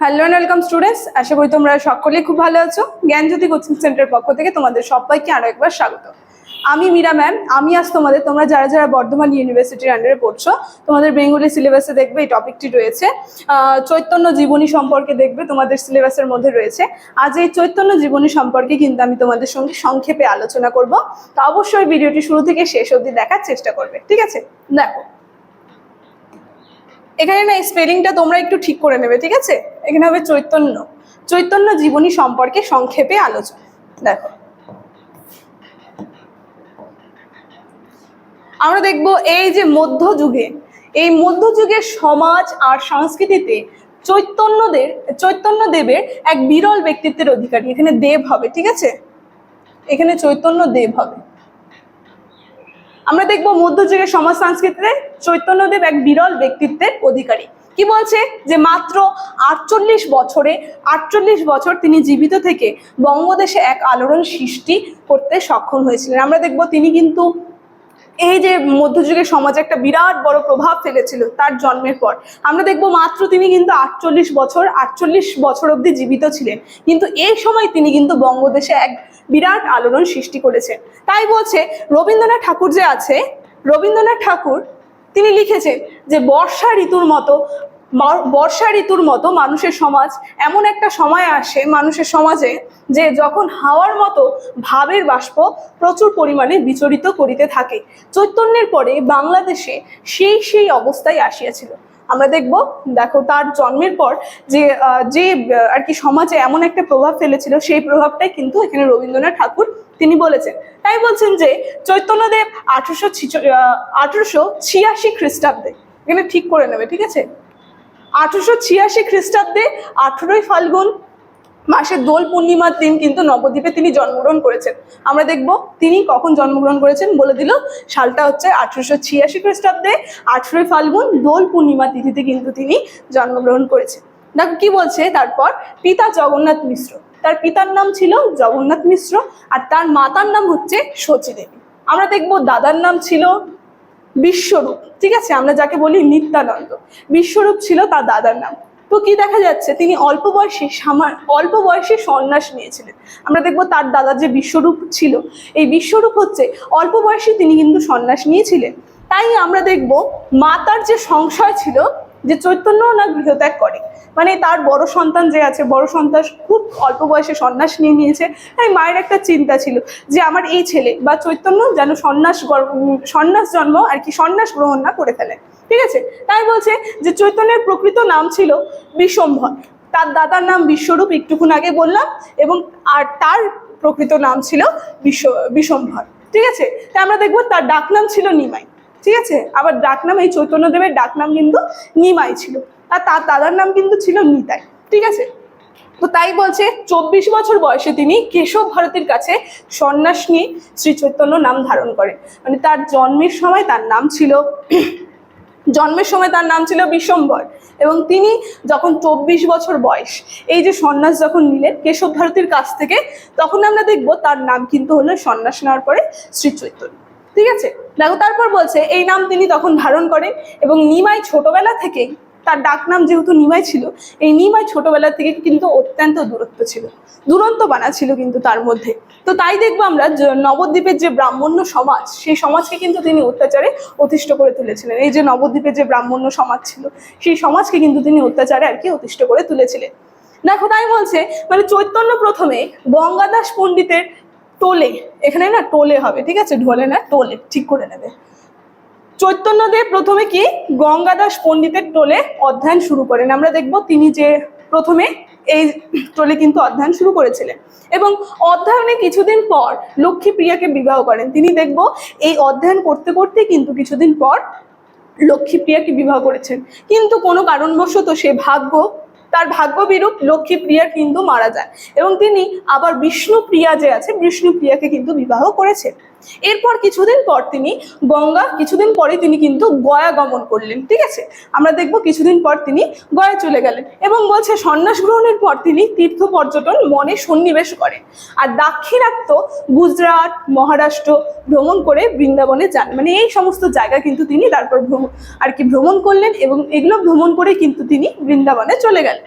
Hello and welcome students আশা করি তোমরা সকলেই খুব ভালো আছো। জ্ঞানজ্যোতি কোচিং সেন্টারের পক্ষ থেকে তোমাদের সবাইকে আরও একবার স্বাগত। আমি মীরা ম্যাম আমি আজ তোমাদের, তোমরা যারা যারা বর্ধমান ইউনিভার্সিটির আন্ডারে পড়ছো, তোমাদের বেঙ্গলি সিলেবাসে দেখবে এই টপিকটি রয়েছে। চৈতন্য জীবনী সম্পর্কে দেখবে, তোমাদের সিলেবাসের মধ্যে রয়েছে। আজ এই চৈতন্য জীবনী সম্পর্কে কিন্তু আমি তোমাদের সঙ্গে সংক্ষেপে আলোচনা করব। তো অবশ্যই ভিডিওটি শুরু থেকে শেষ অবধি দেখার চেষ্টা করবে। ঠিক আছে? দেখো। এখানে না স্পেলিংটা তোমরা একটু ঠিক করে নেবে, ঠিক আছে? এখানে হবে চৈতন্য। চৈতন্য জীবনী সম্পর্কে সংক্ষেপে আলোচনা। দেখো। আমরা দেখব এই যে মধ্যযুগে, এই মধ্যযুগের সমাজ আর সংস্কৃতিতে চৈতন্যদের চৈতন্য দেবের এক বিরল ব্যক্তিত্বের অধিকারী। এখানে দেব হবে, ঠিক আছে? এখানে চৈতন্য দেব হবে। আমরা দেখব মধ্যযুগের সমাজ সংস্কৃতিতে চৈতন্যদেব এক বিরল ব্যক্তিত্বের অধিকারী। কি বলছে? যে মাত্র আটচল্লিশ বছরে, আটচল্লিশ বছর তিনি জীবিত থেকে বঙ্গদেশে এক আলোড়ন সৃষ্টি করতে সক্ষম হয়েছিলেন। আমরা দেখব তিনি কিন্তু এই যে মধ্যযুগের সমাজে একটা বিরাট বড় প্রভাব ফেলেছিল তার জন্মের পর। আমরা দেখব মাত্র তিনি কিন্তু আটচল্লিশ বছর আটচল্লিশ বছর অবধি জীবিত ছিলেন। কিন্তু এই সময় তিনি কিন্তু বঙ্গদেশে এক বিরাট আলোড়ন সৃষ্টি করেছেন। তাই বলছে রবীন্দ্রনাথ ঠাকুর যে আছে, রবীন্দ্রনাথ ঠাকুর তিনি লিখেছেন যে বর্ষা ঋতুর মতো বর্ষা ঋতুর মতো মানুষের সমাজ, এমন একটা সময় আসে মানুষের সমাজে যে যখন হাওয়ার মতো ভাবের বাষ্প প্রচুর পরিমাণে বিচরিত করিতে থাকে। চৈতন্যের পরে বাংলাদেশে সেই সেই অবস্থায় আসিয়াছিল। আমরা দেখব, দেখো তার জন্মের পর যে যে আর কি সমাজে এমন একটা প্রভাব ফেলেছিল, সেই প্রভাবটাই কিন্তু এখানে রবীন্দ্রনাথ ঠাকুর তিনি বলেছেন। তাই বলছেন যে, চৈতন্যদেব আঠারোশো আঠারোশো ছিয়াশি খ্রিস্টাব্দে, এখানে ঠিক করে নেবে, ঠিক আছে? আঠারোশো ছিয়াশি খ্রিস্টাব্দে আঠেরোই ফাল্গুন মাসের দোল পূর্ণিমার দিন কিন্তু নবদ্বীপে তিনি জন্মগ্রহণ করেছেন। আমরা দেখব তিনি কখন জন্মগ্রহণ করেছেন বলে দিল। সালটা হচ্ছে আঠারোশো ছিয়াশি খ্রিস্টাব্দে আঠেরোই ফাল্গুন দোল পূর্ণিমা তিথিতে কিন্তু তিনি জন্মগ্রহণ করেছেন। দেখো কি বলছে তারপর, পিতা জগন্নাথ মিশ্র। তার পিতার নাম ছিল জগন্নাথ মিশ্র আর তার মাতার নাম হচ্ছে শচী দেবী আমরা দেখব দাদার নাম ছিল বিশ্বরূপ। ঠিক আছে? আমরা যাকে বলি নিত্যানন্দ। বিশ্বরূপ ছিল তার দাদার নাম। তো কি দেখা যাচ্ছে? তিনি অল্প বয়সে সামার, অল্প বয়সে সন্ন্যাস নিয়েছিলেন। আমরা দেখব তার দাদার যে বিশ্বরূপ ছিল। এই বিশ্বরূপ হচ্ছে অল্প বয়সে তিনি কিন্তু সন্ন্যাস নিয়েছিলেন। তাই আমরা দেখব মাতার যে সংশয় ছিল, যে চৈতন্য না গৃহত্যাগ করে। মানে তার বড় সন্তান যে আছে, বড় সন্তান খুব অল্প বয়সে সন্ন্যাস নিয়ে নিয়েছে। তাই মায়ের একটা চিন্তা ছিল যে আমার এই ছেলে বা চৈতন্য যেন সন্ন্যাস সন্ন্যাস জন্ম আর কি সন্ন্যাস গ্রহণ না করে ফেলে। ঠিক আছে? তাই বলছে যে চৈতন্যের প্রকৃত নাম ছিল বিশ্বম্ভর। তার দাদার নাম বিশ্বরূপ, একটুক্ষণ আগে বললাম, এবং আর তার প্রকৃত নাম ছিল বিশ্ব, বিশ্বম্ভর। ঠিক আছে? তাই আমরা দেখব তার ডাকনাম ছিল নিমাই। ঠিক আছে? আবার ডাকনাম এই চৈতন্যদেবের ডাকনাম কিন্তু নিমাই ছিল। আর তার দাদার নাম কিন্তু ছিল নিতাই। ঠিক আছে? তো তাই বলছে চব্বিশ বছর বয়সে তিনি কেশব ভারতীর কাছে সন্ন্যাস নিয়ে শ্রী চৈতন্য নাম ধারণ করেন। মানে তার জন্মের সময় তার নাম ছিল জন্মের সময় তার নাম ছিল বিশ্বম্বর এবং তিনি যখন চব্বিশ বছর বয়স, এই যে সন্ন্যাস যখন নিলেন কেশব ভারতীর কাছ থেকে, তখন আমরা দেখব তার নাম কিন্তু হলো সন্ন্যাস নেওয়ার পরে শ্রী চৈতন্য। ঠিক আছে? দেখো, তারপর বলছে, এই নাম তিনি তখন ধারণ করেন এবং নিমাই ছোটবেলা থেকেই তার ডাক নাম যেহেতু নিমাই ছিল, এই নিমাই ছোটবেলা থেকে কিন্তু অত্যন্ত দূরত্ব ছিল। দুরন্ত বানা ছিল কিন্তু তার মধ্যে। তো তাই দেখব আমরা নবদ্বীপের যে ব্রাহ্মণ্য সমাজ, সেই সমাজকে কিন্তু তিনি অত্যাচারে অতিষ্ঠ করে তুলেছিলেন। এই যে নবদ্বীপের যে ব্রাহ্মণ্য সমাজ ছিল, সেই সমাজকে কিন্তু তিনি অত্যাচারে আর কি অতিষ্ঠ করে তুলেছিলেন। দেখো তাই বলছে মানে চৈতন্য প্রথমে গঙ্গাদাস পণ্ডিতের টোলে, এখানে না টোলে হবে, ঠিক আছে? ঢোলে না, টোলে, ঠিক করে নেবে। চৈতন্যদেব প্রথমে কি গঙ্গাদাস পণ্ডিতের টোলে অধ্যয়ন শুরু করেন। আমরা দেখব তিনি যে প্রথমে এই টোলে কিন্তু অধ্যয়ন শুরু করেছিলেন। এবং অধ্যয়নে কিছুদিন পর লক্ষ্মীপ্রিয়াকে বিবাহ করেন। তিনি দেখব এই অধ্যয়ন করতে করতে কিন্তু কিছুদিন পর লক্ষ্মীপ্রিয়াকে বিবাহ করেছেন। কিন্তু কোনো কারণবশত সে ভাগ্য তার ভাগ্য বিরূপ লক্ষ্মীপ্রিয়া কিন্তু মারা যায় এবং তিনি আবার বিষ্ণুপ্রিয়া যে আছে বিষ্ণুপ্রিয়াকে কিন্তু বিবাহ করেছেন। এরপর কিছুদিন পর তিনি গঙ্গা, কিছুদিন পরে তিনি কিন্তু গয়া গমন করলেন, ঠিক আছে? আমরা দেখব কিছুদিন পর তিনি গয়া চলে গেলেন এবং বলছে, সন্ন্যাস গ্রহণের পর তিনি তীর্থ পর্যটন মনে সন্নিবেশ করেন আর দাক্ষিণাত্য গুজরাট, মহারাষ্ট্র ভ্রমণ করে বৃন্দাবনে যান। মানে এই সমস্ত জায়গা কিন্তু তিনি তারপর ভ্রমণ আর কি ভ্রমণ করলেন এবং এগুলো ভ্রমণ করে কিন্তু তিনি বৃন্দাবনে চলে গেলেন।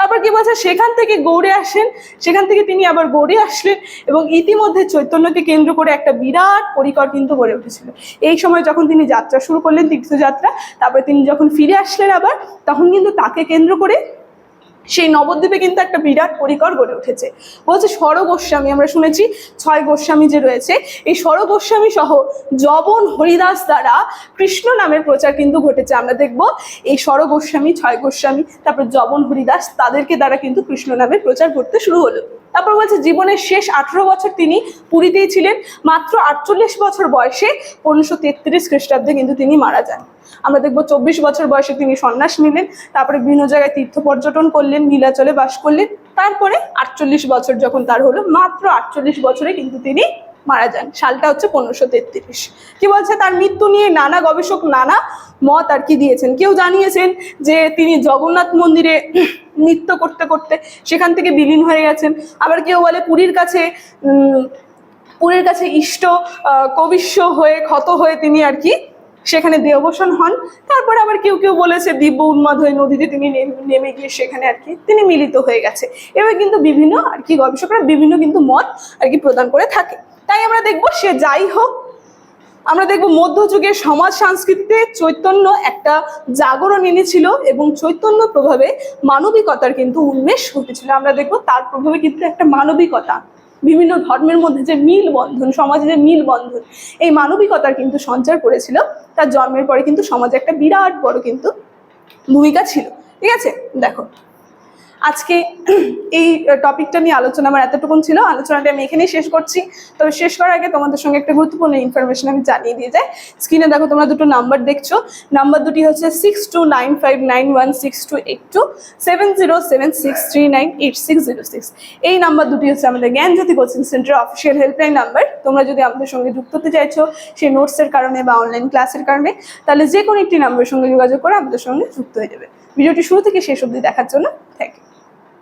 তারপর কি বলছে? সেখান থেকে গৌড়ে আসেন। সেখান থেকে তিনি আবার গৌড়ে আসলেন এবং ইতিমধ্যে চৈতন্যকে কেন্দ্র করে একটা বিরাট পরিকর কিন্তু গড়ে উঠেছিল। এই সময় যখন তিনি যাত্রা শুরু করলেন তীর্থযাত্রা, তারপরে তিনি যখন ফিরে আসলেন আবার, তখন কিন্তু তাকে কেন্দ্র করে সেই নবদ্বীপে কিন্তু একটা বিরাট পরিকর গড়ে উঠেছে। বলছে স্বর গোস্বামী, আমরা শুনেছি ছয় গোস্বামী যে রয়েছে, এই স্বর গোস্বামী সহ জবন হরিদাস দ্বারা কৃষ্ণ নামের প্রচার কিন্তু ঘটেছে। আমরা দেখব এই স্বর গোস্বামী, ছয় গোস্বামী, তারপর জবন হরিদাস, তাদেরকে দ্বারা কিন্তু কৃষ্ণ নামের প্রচার করতে শুরু হলো। তারপর বলছে জীবনের শেষ আঠেরো বছর তিনি পুরীতেই ছিলেন। মাত্র আটচল্লিশ বছর বয়সে পনেরোশো তেত্রিশ খ্রিস্টাব্দে কিন্তু তিনি মারা যান। আমরা দেখব চব্বিশ বছর বয়সে তিনি সন্ন্যাস নিলেন, তারপরে বিভিন্ন জায়গায় তীর্থ পর্যটন করলেন, নীলাচলে বাস করলেন, তারপরে আটচল্লিশ বছর যখন তার হলো, মাত্র আটচল্লিশ বছরে কিন্তু তিনি মারা যান। সালটা হচ্ছে পনেরোশো তেত্রিশ। কি বলছে? তার মৃত্যু নিয়ে নানা গবেষক নানা মত আর কি দিয়েছেন। কেউ জানিয়েছেন যে তিনি জগন্নাথ মন্দিরে নৃত্য করতে করতে সেখান থেকে বিলীন হয়ে গেছেন। আবার কেউ বলে পুরীর কাছে পুরীর কাছে ইষ্ট কবিশ্ব হয়ে, ক্ষত হয়ে তিনি আর কি সেখানে দেহবসন হন। তারপর আবার কেউ কেউ বলেছে দিব্য উন্মাদ হয়ে নদীতে তিনি নেমে গিয়ে সেখানে আর কি তিনি মিলিত হয়ে গেছে। এবার কিন্তু বিভিন্ন আর কি গবেষকরা বিভিন্ন কিন্তু মত আর কি প্রদান করে থাকে। তাই আমরা দেখব সে যাই হোক, আমরা দেখব মধ্যযুগের সমাজ সংস্কৃতিতে চৈতন্য একটা জাগরণ এনেছিল এবং চৈতন্য প্রভাবে মানবিকতার কিন্তু উন্মেষ ঘটেছিল। আমরা দেখব তার প্রভাবে কিন্তু একটা মানবিকতা, বিভিন্ন ধর্মের মধ্যে যে মিল বন্ধন, সমাজে যে মিল বন্ধন, এই মানবিকতার কিন্তু সঞ্চার করেছিল। তার জন্মের পরে কিন্তু সমাজে একটা বিরাট বড় কিন্তু ভূমিকা ছিল। ঠিক আছে? দেখো আজকে এই টপিকটা নিয়ে আলোচনা আমার এতটুকুন ছিল। আলোচনাটা আমি এখানেই শেষ করছি। তবে শেষ করার আগে তোমাদের সঙ্গে একটা গুরুত্বপূর্ণ ইনফরমেশন আমি জানিয়ে দিয়ে যাই। স্ক্রিনে দেখো তোমরা দুটো নাম্বার দেখছ। নাম্বার দুটি হচ্ছে six two nine five nine one six two eight two seven zero seven six three nine eight six zero six এই নাম্বার দুটি হচ্ছে আমাদের Gyanjyoti coaching centre official helpline number তোমরা যদি আমাদের সঙ্গে যুক্ত হতে চাইছো সেই নোটসের কারণে বা অনলাইন ক্লাসের কারণে, তাহলে যে কোনো একটি নাম্বারের সঙ্গে যোগাযোগ করে আমাদের সঙ্গে যুক্ত হয়ে যাবে। ভিডিওটি শুরু থেকে শেষ অবধি দেখার জন্য থ্যাংক ইউ